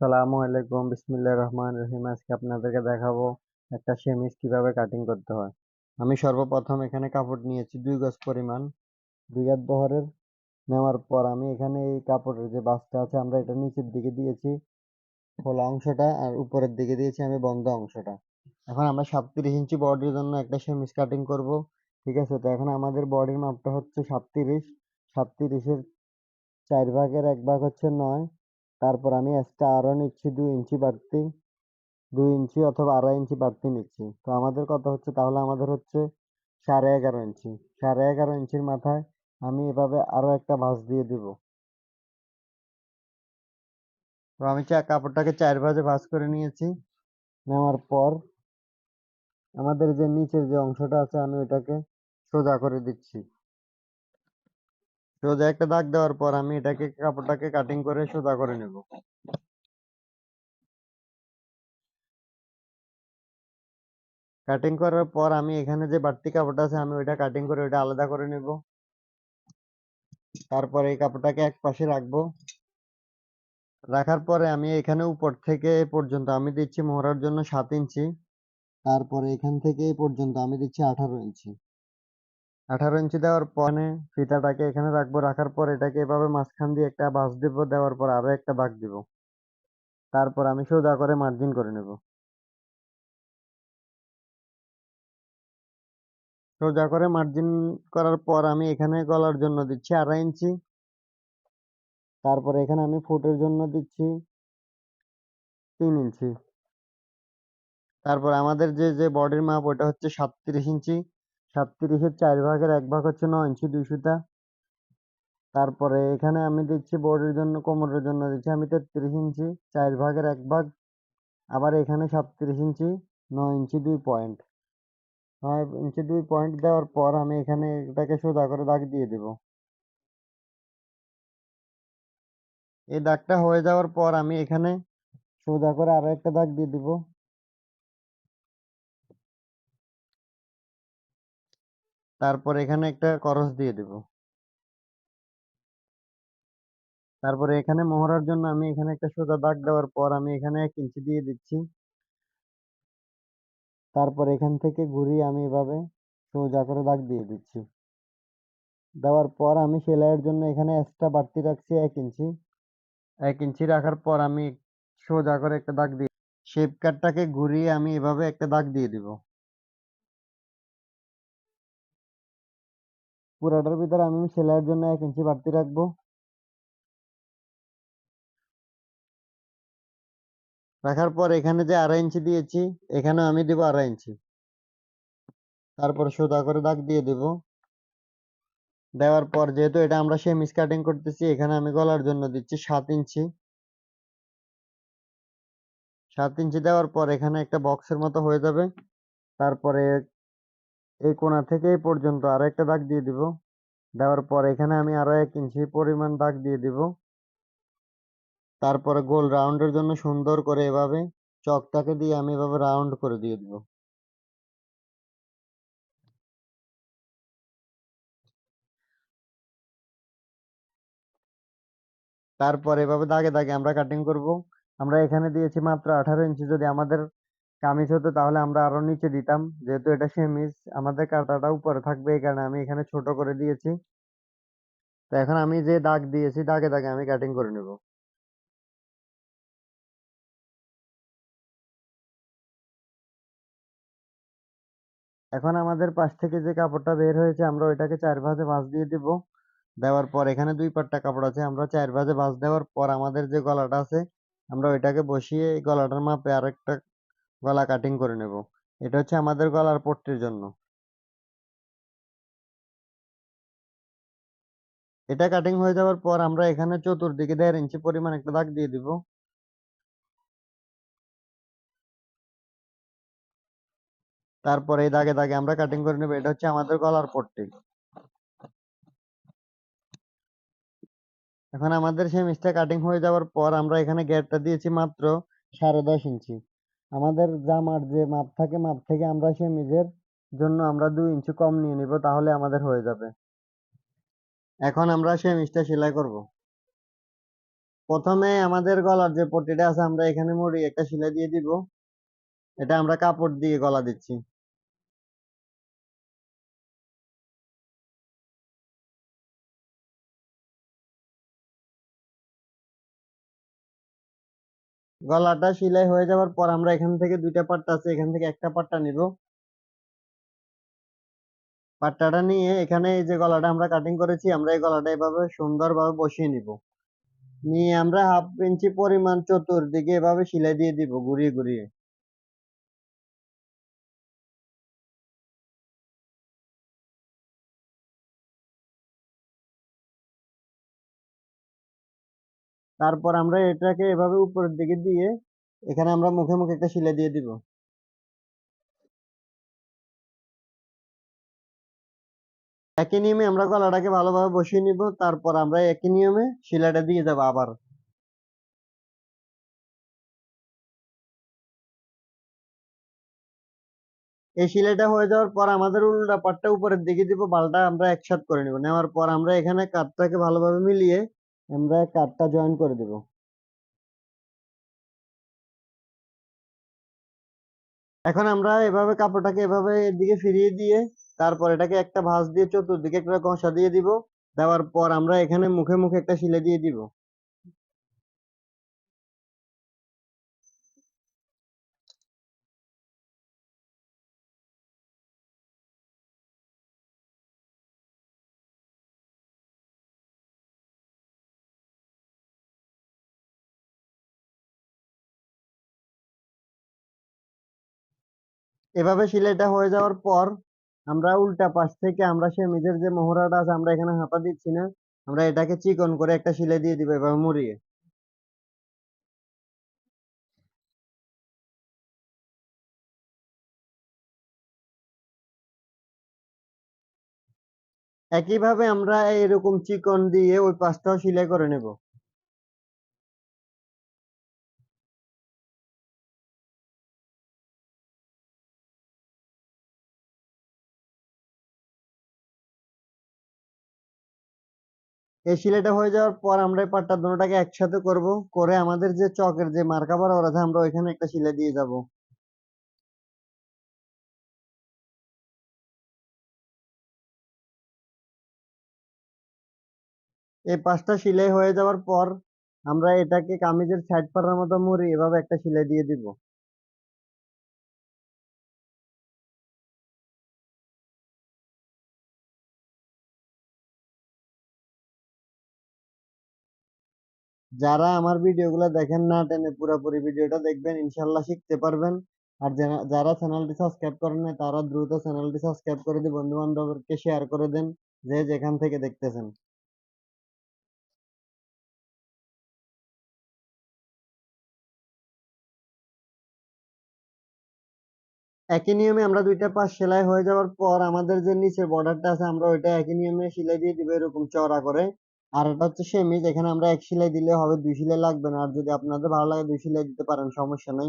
সালামু আলাইকুম। বিসমিল্লাহ রহমান রহিম। আজকে আপনাদেরকে দেখাবো একটা সেমিজ কীভাবে কাটিং করতে হয়। আমি সর্বপ্রথম এখানে কাপড় নিয়েছি দুই গজ পরিমাণ। দুই হাত বহরের নেওয়ার পর আমি এখানে এই কাপড়ের যে বাসটা আছে, আমরা এটা নিচের দিকে দিয়েছি খোলা অংশটা আর উপরের দিকে দিয়েছি আমি বন্ধ অংশটা। এখন আমরা সাতত্রিশ ইঞ্চি বডির জন্য একটা সেমিজ কাটিং করব, ঠিক আছে? তো এখন আমাদের বডির মাপটা হচ্ছে সাতত্রিশ। সাতত্রিশের চার ভাগের এক ভাগ হচ্ছে নয়। তারপর আমি এক্সট্রা আরও নিচ্ছি দুই ইঞ্চি বাড়তি, দুই ইঞ্চি অথবা আড়াই ইঞ্চি বাড়তি নিচ্ছি। তো আমাদের কত হচ্ছে? তাহলে আমাদের হচ্ছে সাড়ে এগারো ইঞ্চি। সাড়ে এগারো ইঞ্চির মাথায় আমি এভাবে আরও একটা ভাঁজ দিয়ে দিব। তো আমি চা কাপড়টাকে চার ভাঁজে ভাঁজ করে নিয়েছি। নেওয়ার পর আমাদের যে নিচের যে অংশটা আছে, আমি ওটাকে সোজা করে দিচ্ছি। সোজা একটা দাগ দেওয়ার পর আমি এটাকে কাপড়টাকে কাটিং করে সোজা করে নেব। কাটিং করার পর আমি এখানে যে বাড়তি কাপড়টা আছে আমি ওইটা কাটিং করে ওইটা আলাদা করে নেব। তারপরে এই কাপড়টাকে এক পাশে রাখব। রাখার পরে আমি এখানে উপর থেকে পর্যন্ত আমি দিচ্ছি মোহরার জন্য সাত ইঞ্চি। তারপরে এখান থেকে পর্যন্ত আমি দিচ্ছি আঠারো ইঞ্চি। আঠারো ইঞ্চি দেওয়ার পরে ফিতাটাকে এখানে রাখব। রাখার পর এটাকে এভাবে মাঝখান দিয়ে একটা বাঁশ দিব, দেওয়ার পর আরও একটা দাগ দিব। তারপর আমি সোজা করে মার্জিন করে নেব। সোজা করে মার্জিন করার পর আমি এখানে গলার জন্য দিচ্ছি আড়াই ইঞ্চি। তারপর এখানে আমি ফুটের জন্য দিচ্ছি তিন ইঞ্চি। তারপর আমাদের যে যে বডির মাপ ওটা হচ্ছে সাতত্রিশ ইঞ্চি। সাতত্রিশের চার ভাগের এক ভাগ হচ্ছে নয় ইঞ্চি দুই সুতা। তারপরে এখানে আমি দিচ্ছি বডির জন্য, কোমরের জন্য দিচ্ছি আমি তেত্রিশ ইঞ্চি, চার ভাগের এক ভাগ। আবার এখানে সাতত্রিশ ইঞ্চি, নয় ইঞ্চি দুই পয়েন্ট। নয় ইঞ্চি দুই পয়েন্ট দেওয়ার পর আমি এখানে এটাকে সোজা করে দাগ দিয়ে দেব। এই দাগটা হয়ে যাওয়ার পর আমি এখানে সোজা করে আরও একটা দাগ দিয়ে দিব। তারপর এখানে একটা করস দিয়ে দেব। তারপরে এখানে মোহরার জন্য আমি এখানে একটা সোজা দাগ দেওয়ার পর আমি এখানে এক ইঞ্চি দিয়ে দিচ্ছি। তারপর এখান থেকে ঘুরিয়ে আমি এভাবে সোজা করে দাগ দিয়ে দিচ্ছি। দেওয়ার পর আমি সেলাইয়ের জন্য এখানে এক্সট্রা বাড়তি রাখছি এক ইঞ্চি। এক ইঞ্চি রাখার পর আমি সোজা করে একটা দাগ দিয়ে শেপ কাটটাকে ঘুরিয়ে আমি এভাবে একটা দাগ দিয়ে দিব। পুরাটার ভিতরে আমি সেলাইয়ের জন্য এক ইঞ্চি বাড়তি রাখব। রাখার পর এখানে যে আড়াই ইঞ্চি দিয়েছি এখানে আমি দিব আড়াই ইঞ্চি। তারপর সোজা করে দাগ দিয়ে দেব। দেওয়ার পর যেহেতু এটা আমরা সেম কাটিং করতেছি, এখানে আমি গলার জন্য দিচ্ছি সাত ইঞ্চি। সাত ইঞ্চি দেওয়ার পর এখানে একটা বক্সের মতো হয়ে যাবে। তারপরে এই কোণা থেকে এই পর্যন্ত আরও একটা দাগ দিয়ে দিব। দেওয়ার পর এখানে আমি আরও এক ইঞ্চি পরিমাণ দাগ দিয়ে দিব। তারপরে গোল রাউন্ডের জন্য সুন্দর করে এভাবে চকটাকে দিয়ে আমি এভাবে রাউন্ড করে দিয়ে দিব। তারপর এভাবে দাগে দাগে আমরা কাটিং করব। আমরা এখানে দিয়েছি মাত্র আঠারো ইঞ্চি। যদি আমাদের কামিজ হতো, তাহলে আমরা আরও নিচে দিতাম। যেহেতু এটা সেমিজ, আমাদের কাটাটা উপরে থাকবে এই কারণে আমি এখানে ছোট করে দিয়েছি। তো এখন আমি যে দাগ দিয়েছি, দাগে দাগে আমি কাটিং করে নেব। এখন আমাদের পাশ থেকে যে কাপড়টা বের হয়েছে, আমরা ওইটাকে চার ভাঁজে ভাঁজ দিয়ে দিব। দেওয়ার পর এখানে দুই পাট্টা কাপড় আছে, আমরা চার ভাঁজে ভাঁজ দেওয়ার পর আমাদের যে গলাটা আছে, আমরা ওইটাকে বসিয়ে গলাটার মাপে আরেকটা গলা কাটিং করে নেব। এটা হচ্ছে আমাদের গলার পট্টির জন্য। এটা কাটিং হয়ে যাওয়ার পর আমরা এখানে চতুর্দিকে দেড় ইঞ্চি পরিমাণ একটা দাগ দিয়ে দিব। তারপরে এই দাগে দাগে আমরা কাটিং করে নেব। এটা হচ্ছে আমাদের গলার পট্টি। এখন আমাদের সেই সেমিসটা কাটিং হয়ে যাওয়ার পর আমরা এখানে গ্যাপটা দিয়েছি মাত্র সাড়ে দশ ইঞ্চি আমাদের জামার যে মাপ থাকে মাপ থেকে আমরা সে সেমিজের জন্য আমরা দুই ইঞ্চি কম নিয়ে নিব, তাহলে আমাদের হয়ে যাবে। এখন আমরা সেমিজটা সেলাই করব। প্রথমে আমাদের গলার যে পটিটা আছে, আমরা এখানে মুড়ি একটা সেলাই দিয়ে দিব। এটা আমরা কাপড় দিয়ে গলা দিচ্ছি। গলাটা সেলাই হয়ে যাওয়ার পর আমরা এখান থেকে দুইটা পাট্টা আছে, এখান থেকে একটা পাট্টা নিব। পাট্টাটা নিয়ে এখানে এই যে গলাটা আমরা কাটিং করেছি, আমরা এই গলাটা এভাবে সুন্দরভাবে বসিয়ে নিব। নিয়ে আমরা হাফ ইঞ্চি পরিমাণ চতুর্দিকে এভাবে সেলাই দিয়ে দিব, ঘুরিয়ে ঘুরিয়ে। তারপর আমরা এটাকে এভাবে উপরের দিকে দিয়ে এখানে আমরা মুখে মুখে একটা সেলাই দিয়ে দিব। একই নিয়মে আমরা গলাটাকে ভালোভাবে বসিয়ে নিব, তারপর আমরা একই নিয়মে সেলাইটা দিয়ে যাব আবার। এই শিলাটা হয়ে যাওয়ার পর আমাদের উল্টা পাটটা উপরের দিকে দিব, বালটা আমরা একসাথে করে নিব। নেওয়ার পর আমরা এখানে কাঠটাকে ভালোভাবে মিলিয়ে আমরা কার্ডটা জয়েন করে দেব। এখন আমরা এভাবে কাপড়টাকে এভাবে এদিকে ফিরিয়ে দিয়ে, তারপর এটাকে একটা ভাঁজ দিয়ে চতুর্দিকে একটা ঘষা দিয়ে দিব। দেওয়ার পর আমরা এখানে মুখে মুখে একটা শিলে দিয়ে দিব। এভাবে সেলাইটা হয়ে যাওয়ার পর আমরা উল্টা পাশ থেকে আমরা সেমিজের যে মোহরাটা আছে, আমরা এখানে হাতা দিচ্ছি না। আমরা এটাকে চিকন করে একটা সেলাই দিয়ে দিব এভাবে মুড়িয়ে। একইভাবে আমরা এরকম চিকন দিয়ে ওই পাশটাও সেলাই করে নেব। এই সেলাইটা হয়ে যাওয়ার পর আমরা এই পাটটা দুটোটাকে একসাথে করব, করে আমাদের যে চকের যে মার্কা বরাবর আছে আমরা ওইখানে একটা সেলাই দিয়ে যাব। এই পাঁচটা সেলাই হয়ে যাওয়ার পর আমরা এটাকে কামিজের সাইড পাড়ার মতো মুড়ি এভাবে একটা সেলাই দিয়ে দিব। যারা আমার ভিডিওগুলো দেখেন না টেনে পুরোপুরি ভিডিওটা দেখবেন, ইনশাল্লাহ শিখতে পারবেন। আর যারা- চ্যানেলটি সাবস্ক্রাইব করেন নাই, তারা দ্রুত চ্যানেলটি সাবস্ক্রাইব করে দিয়ে বন্ধু বান্ধবকে শেয়ার করে দেন, যে যেখান থেকে দেখতেছেন। একই নিয়মে আমরা দুইটা পাশ সেলাই হয়ে যাওয়ার পর আমাদের যে নিচের বর্ডারটা আছে, আমরা ওইটা একই নিয়মে সেলাই দিয়ে দিব এরকম চওড়া করে। আর এটা হচ্ছে সেমিজ এখানে আমরা এক সেলাই দিলে হবে, দুই সেলাই লাগবে না। আর যদি আপনাদের ভালো লাগে, দুই সেলাই দিতে পারেন, সমস্যা নাই।